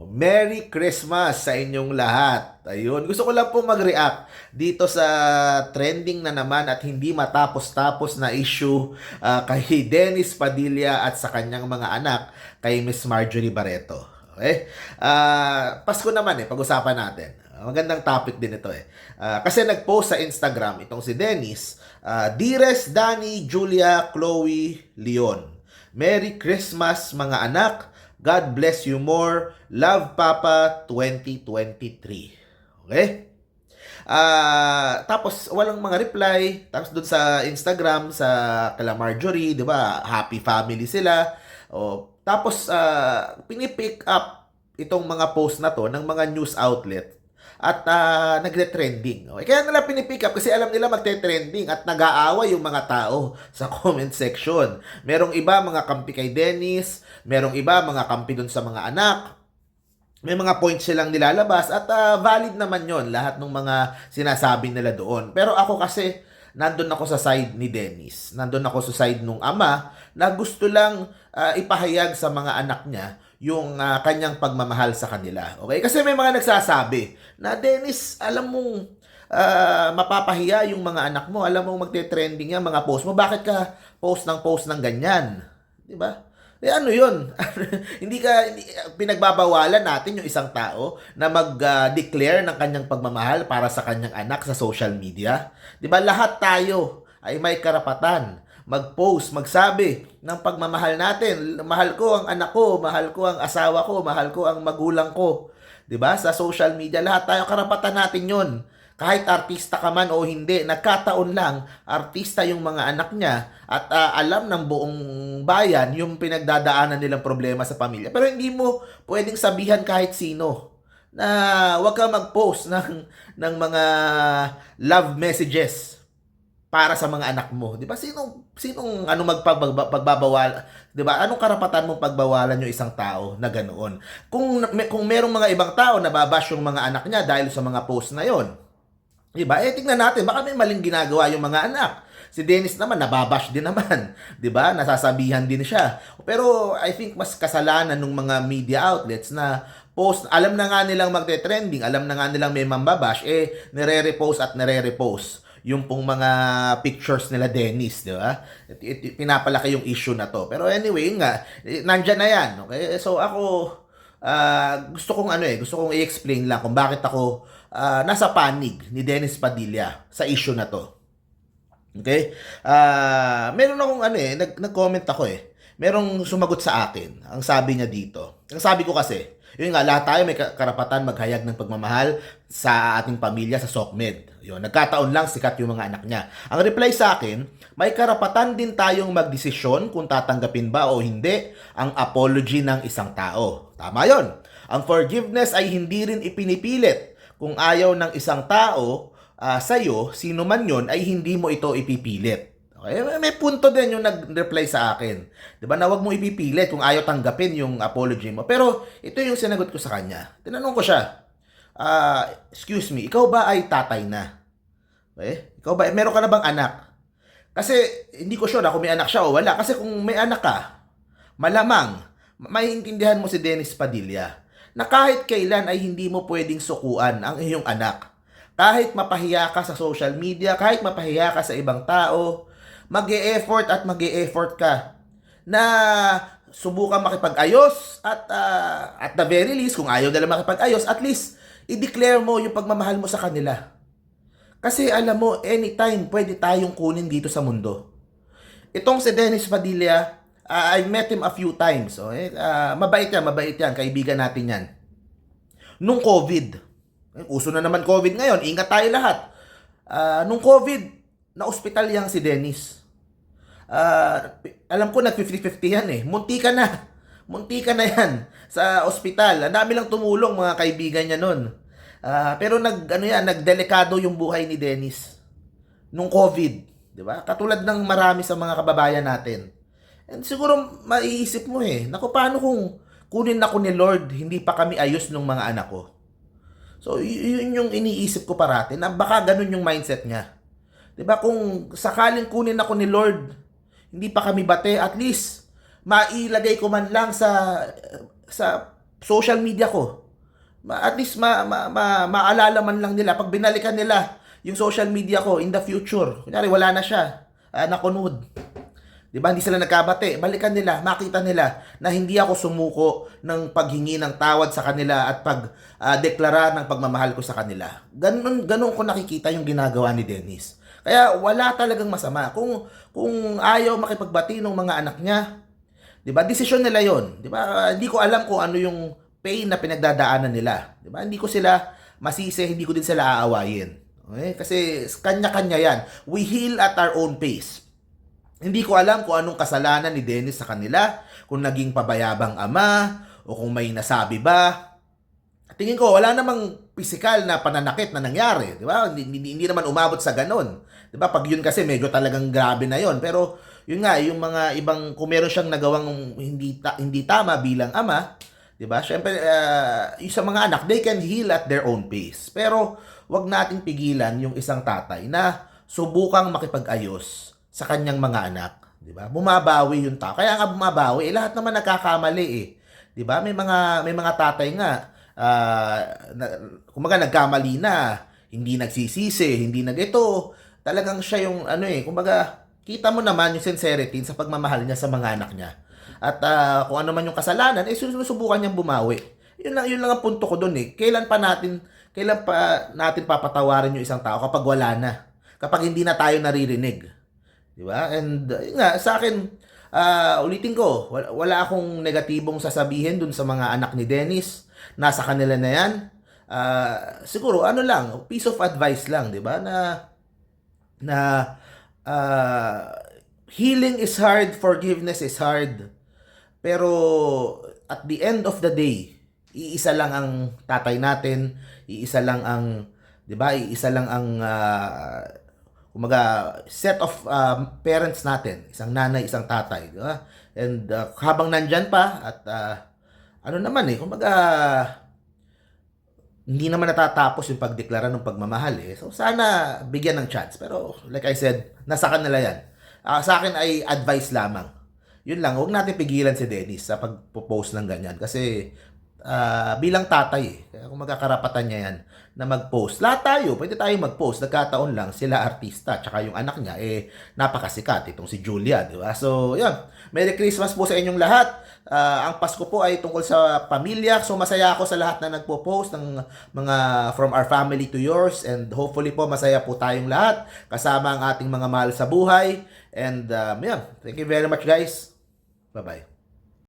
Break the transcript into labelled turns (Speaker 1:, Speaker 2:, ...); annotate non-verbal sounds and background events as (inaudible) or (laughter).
Speaker 1: Merry Christmas sa inyong lahat. Ayun, gusto ko lang po mag-react dito sa trending na naman at hindi matapos-tapos na issue ah, kay Dennis Padilla at sa kanyang mga anak kay Miss Marjorie Barreto. Okay? Ah, Pasko naman eh, pag-usapan natin. Magandang topic din ito eh. Ah, kasi nag-post sa Instagram itong si Dennis, ah, Dearest Danny, Julia, Chloe, Leon. Merry Christmas mga anak. God bless you more. Love Papa 2023. Okay? Ah, tapos walang mga reply. Tapos doon sa Instagram sa kala Marjorie, 'di ba? Happy family sila. O tapos ah, pinipick up itong mga post na to ng mga news outlet at ah, nagre-trending. Okay? Kaya nila pinipick up kasi alam nila magte-trending at nag-aaway yung mga tao (laughs) sa comment section. Merong iba mga kampi kay Dennis, merong iba mga kampi dun sa mga anak, may mga points silang nilalabas at ah, valid naman yon lahat ng mga sinasabi nila doon. Pero ako kasi, nandun ako sa side ni Dennis. Nandun ako sa side nung ama na gusto lang ah, ipahayag sa mga anak niya yung ah, kanyang pagmamahal sa kanila. Okay? Kasi may mga nagsasabi na Dennis, alam mong ah, mapapahiya yung mga anak mo. Alam mong magte-trending yan, mga post mo. Bakit ka post ng post ng ganyan? Di ba? Eh ano yun? (laughs) hindi ka hindi, pinagbabawalan natin yung isang tao na mag-declare ng kanyang pagmamahal para sa kanyang anak sa social media. 'Di ba? Lahat tayo ay may karapatan mag-post, magsabi ng pagmamahal natin. Mahal ko ang anak ko, mahal ko ang asawa ko, mahal ko ang magulang ko. 'Di ba? Sa social media lahat tayo karapatan natin 'yon. Kahit artista ka man o hindi, nagkataon lang, artista yung mga anak niya at ah, alam ng buong bayan yung pinagdadaanan nilang problema sa pamilya. Pero hindi mo pwedeng sabihan kahit sino na wag ka mag-post (laughs) ng, ng mga love messages para sa mga anak mo. 'Di ba? Sino sinong ano magpagbabawal, 'di ba? Anong karapatan mong pagbawalan yung isang tao na ganoon? Kung kung merong mga ibang tao na babash yung mga anak niya dahil sa mga post na 'yon. 'Di ba? Eh tingnan natin, baka may maling ginagawa yung mga anak. Si Dennis naman nababash din naman, (laughs) 'di ba? Nasasabihan din siya. Pero I think mas kasalanan ng mga media outlets na post, alam na nga nilang magte-trending, alam na nga nilang may mambabash, eh nire-repost at nire-repost yung pong mga pictures nila Dennis, di ba? Pinapalaki yung issue na to. Pero anyway, nga, eh, nandyan na yan, okay? So ako, ah, gusto kong ano eh, gusto kong i-explain lang kung bakit ako ah, nasa panig ni Dennis Padilla sa issue na to. Okay? Ah, meron akong ano eh, nag, nag-comment ako eh. Merong sumagot sa akin. Ang sabi niya dito. Ang sabi ko kasi, yun nga, lahat tayo may ka- karapatan maghayag ng pagmamahal sa ating pamilya sa SOCMED. Yun, nagkataon lang sikat yung mga anak niya. Ang reply sa akin, may karapatan din tayong magdesisyon kung tatanggapin ba o hindi ang apology ng isang tao. Tama yon. Ang forgiveness ay hindi rin ipinipilit. Kung ayaw ng isang tao ah, sa'yo, sino man yon ay hindi mo ito ipipilit. Okay? May punto din yung nag-reply sa akin. 'Di ba? Na wag mo ipipilit kung ayaw tanggapin yung apology mo. Pero ito yung sinagot ko sa kanya. Tinanong ko siya, ah, excuse me, ikaw ba ay tatay na? Okay? Ikaw ba, meron ka na bang anak? Kasi hindi ko sure na kung may anak siya o wala. Kasi kung may anak ka, malamang, maiintindihan mo si Dennis Padilla na kahit kailan ay hindi mo pwedeng sukuan ang iyong anak. Kahit mapahiya ka sa social media, kahit mapahiya ka sa ibang tao, mag effort at mag effort ka na subukan makipag-ayos at ah, at the very least, kung ayaw nila makipag-ayos, at least i-declare mo yung pagmamahal mo sa kanila. Kasi alam mo, anytime pwede tayong kunin dito sa mundo. Itong si Dennis Padilla, ah, I met him a few times. Oh, ah, mabait yan, mabait yan. Kaibigan natin yan. Nung COVID, eh, uso na naman COVID ngayon, ingat tayo lahat. Ah, nung COVID, na-hospital yang si Dennis. Ah, alam ko nag 50-50 yan eh. Munti ka na. Munti ka na yan sa ospital. Ang dami lang tumulong mga kaibigan niya nun. Ah, pero nag ano yan, nagdelikado yung buhay ni Dennis nung COVID, 'di ba? Katulad ng marami sa mga kababayan natin. And siguro maiisip mo eh, naku paano kung kunin ako ni Lord, hindi pa kami ayos nung mga anak ko. So, yun yung iniisip ko parati, na baka ganun yung mindset niya. 'Di ba kung sakaling kunin ako ni Lord, hindi pa kami bate, at least mailagay ko man lang sa sa social media ko. Ma- At least ma, ma, ma, maalala man lang nila pag binalikan nila yung social media ko in the future. Kunyari wala na siya. Uh, nakunod. 'Di ba? Hindi sila nagkabate. Balikan nila, makita nila na hindi ako sumuko ng paghingi ng tawad sa kanila at pag ah, deklara ng pagmamahal ko sa kanila. Ganun ganun ko nakikita yung ginagawa ni Dennis. Kaya wala talagang masama. Kung kung ayaw makipagbati ng mga anak niya, 'di ba? Desisyon nila 'yon, 'di ba? Hindi ko alam kung ano yung pain na pinagdadaanan nila, 'di ba? Hindi ko sila masisi, hindi ko din sila aawayin. Okay? Kasi kanya-kanya 'yan. We heal at our own pace. Hindi ko alam kung anong kasalanan ni Dennis sa kanila, kung naging pabayabang ama, o kung may nasabi ba. Tingin ko, wala namang physical na pananakit na nangyari. Di ba? Hindi, hindi, naman umabot sa ganon. Di ba? Pag yun kasi, medyo talagang grabe na yon Pero, yun nga, yung mga ibang, kung meron siyang nagawang hindi, ta- hindi tama bilang ama, di ba? Siyempre, uh, yung sa mga anak, they can heal at their own pace. Pero, wag nating pigilan yung isang tatay na subukang makipag-ayos sa kanyang mga anak, 'di ba? Bumabawi yung tao. Kaya nga bumabawi, eh, lahat naman nagkakamali eh. 'Di ba? May mga may mga tatay nga ah na, kumaga nagkamali na, hindi nagsisisi, hindi nag ito. Talagang siya yung ano eh, kumaga kita mo naman yung sincerity sa pagmamahal niya sa mga anak niya. At ah, kung ano man yung kasalanan, eh sinusubukan niyang bumawi. Yun lang, yun lang ang punto ko doon eh. Kailan pa natin, kailan pa natin papatawarin yung isang tao kapag wala na? Kapag hindi na tayo naririnig. Di ba? And uh, yun nga, sa akin, uh, ulitin ko, wala, wala akong negatibong sasabihin dun sa mga anak ni Dennis. Nasa kanila na yan. Uh, siguro, ano lang, piece of advice lang, di ba? Na, na uh, healing is hard, forgiveness is hard. Pero at the end of the day, iisa lang ang tatay natin, iisa lang ang, 'di ba? Iisa lang ang uh, kumaga set of um, parents natin, isang nanay, isang tatay, di ba? And uh, habang nandyan pa at uh, ano naman eh, kumaga hindi naman natatapos yung pagdeklara ng pagmamahal eh. So sana bigyan ng chance. Pero like I said, nasa kanila yan. Uh, sa akin ay advice lamang. Yun lang, huwag natin pigilan si Dennis sa pagpo-post ng ganyan. Kasi uh, bilang tatay, eh, kaya kung magkakarapatan niya yan, na mag-post. Lahat tayo, pwede tayo mag-post. Nagkataon lang, sila artista, tsaka yung anak niya, eh, napakasikat. Itong si Julia, di ba? So, yun. Merry Christmas po sa inyong lahat. Uh, ang Pasko po ay tungkol sa pamilya. So, masaya ako sa lahat na nagpo-post ng mga from our family to yours. And hopefully po, masaya po tayong lahat. Kasama ang ating mga mahal sa buhay. And, um, yun. Thank you very much, guys. Bye-bye.